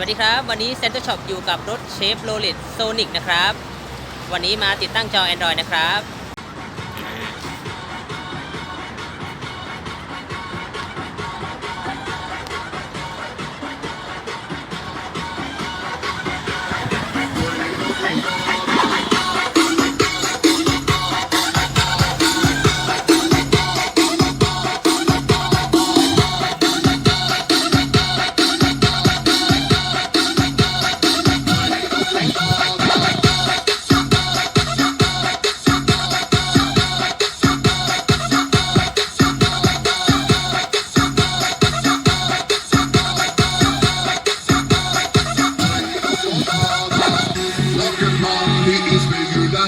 วัสดีครับ วันนี้ Center Shop อยู่กับรถเชฟโรเลตโซนิกนะครับ วันนี้มาติดตั้งจอ Android นะครับ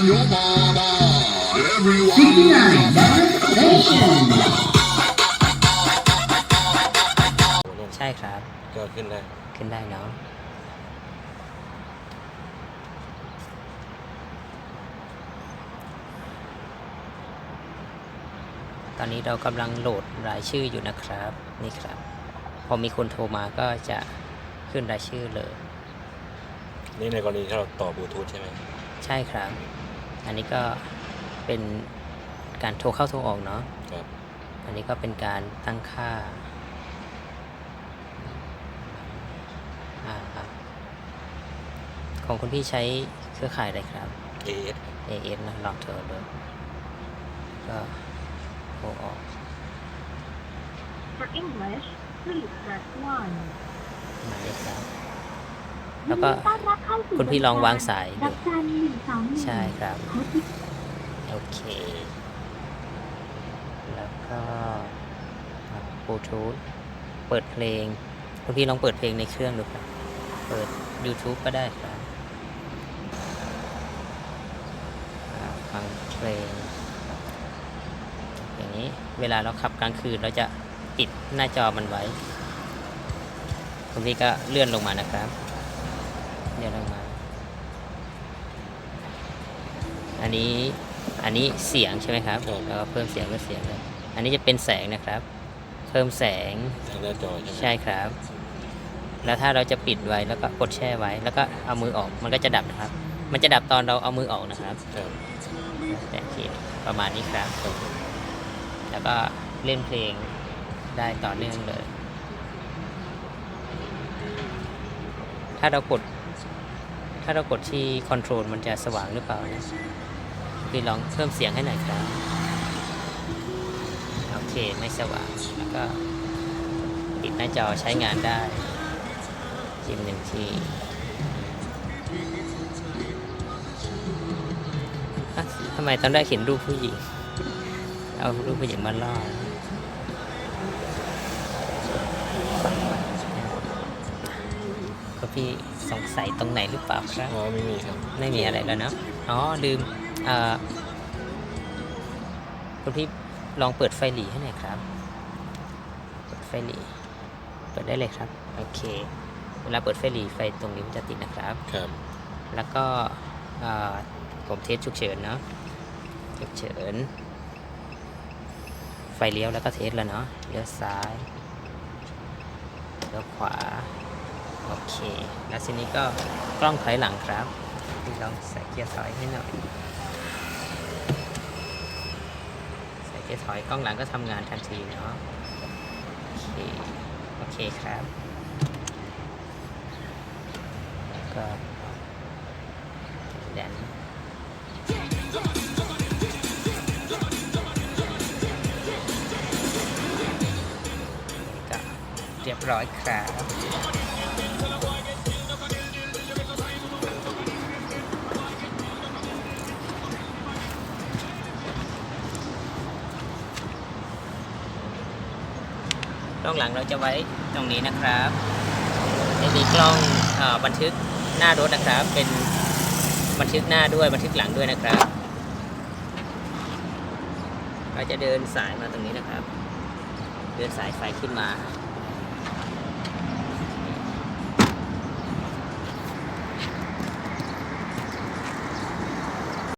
your mama. Everyone. 69 Devastation. ใช่ครับ ก็ขึ้นได้ ขึ้นได้เนาะตอนนี้เรากำลังโหลดรายชื่ออยู่นะครับ นี่ครับ พอมีคนโทรมาก็จะขึ้นรายชื่อเลย นี่ในกรณีที่เราต่อบลูทูธใช่ไหม ใช่ครับ อันนี้ก็เป็นการโทรเข้าโทรออกเนาะครับอันนี้ก็เป็นการตั้งค่าอ่าครับของคุณพี่ใช้เครือข่ายอะไรครับ AS AS นะลองเทอดูก็โทรออก For English, please press 1. มาเลยครับ แล้วก็คุณพี่ลองวางสายดูใช่ครับ โอเค แล้วก็บลูทูธเปิดเพลง คุณพี่ลองเปิดเพลงในเครื่องดูครับ เปิด YouTube ก็ได้ครับฟังเพลง อย่างนี้เวลาเราขับกลางคืนเราจะปิดหน้าจอมันไว้คุณพี่ก็เลื่อนลงมานะครับ เลื่อนลงมา อันนี้อันนี้เสียงใช่ไหมครับครับแล้วก็เพิ่มเสียงก็เสียงเลยอันนี้จะเป็นแสงนะครับ เพิ่มแสงทางหน้าจอใช่ไหมใช่ครับ แล้วถ้าเราจะปิดไว้แล้วก็กดแช่ไว้ แล้วก็เอามือออกมันก็จะดับนะครับ มันจะดับตอนเราเอามือออกนะครับ ครับแต่ขีดประมาณนี้ครับครับ แล้วก็เล่นเพลงได้ต่อเนื่องเลย ถ้าเรากด ถ้าเรากดที่คอนโทรลมันจะสว่างหรือเปล่านะคือลองเพิ่มเสียงให้หน่อยครับ โอเคไม่สว่าง แล้วก็ปิดหน้าจอใช้งานได้จิ้มหนึ่งทีทำไมตอนแรกเห็นรูปผู้หญิง เอารูปผู้หญิงมาล่อก็พี่ สงสัยตรงไหนหรือเปล่าครับ อ๋อไม่มีครับ ไม่มีอะไรแล้วเนอะอ๋อลืมเอ่อคุณพี่ลองเปิดไฟหลีให้หน่อยครับ เปิดไฟหลี เปิดได้เลยครับ โอเค เวลาเปิดไฟหลีไฟตรงนี้มันจะติดนะครับ ครับ แล้วก็เอ่อผมเทสฉุกเฉินเนาะ ฉุกเฉิน ไฟเลี้ยวแล้วก็เทสแล้วเนาะ เลี้ยวซ้าย เลี้ยวขวา โอเค แล้วทีนี้ก็กล้องถอยหลังครับลองใส่เกียร์ถอยให้หน่อย ใส่เกียร์ถอยกล้องหลังก็ทำงานทันทีเนาะ โอเค โอเคครับ ก็แดนก็เรียบร้อยครับ กล้องหลังเราจะไว้ตรงนี้นะครับจะมีกล้องอบันทึกหน้ารถนะครับ เป็นบันทึกหน้าด้วยบันทึกหลังด้วยนะครับ เราจะเดินสายมาตรงนี้นะครับ เดินสายไฟขึ้นมา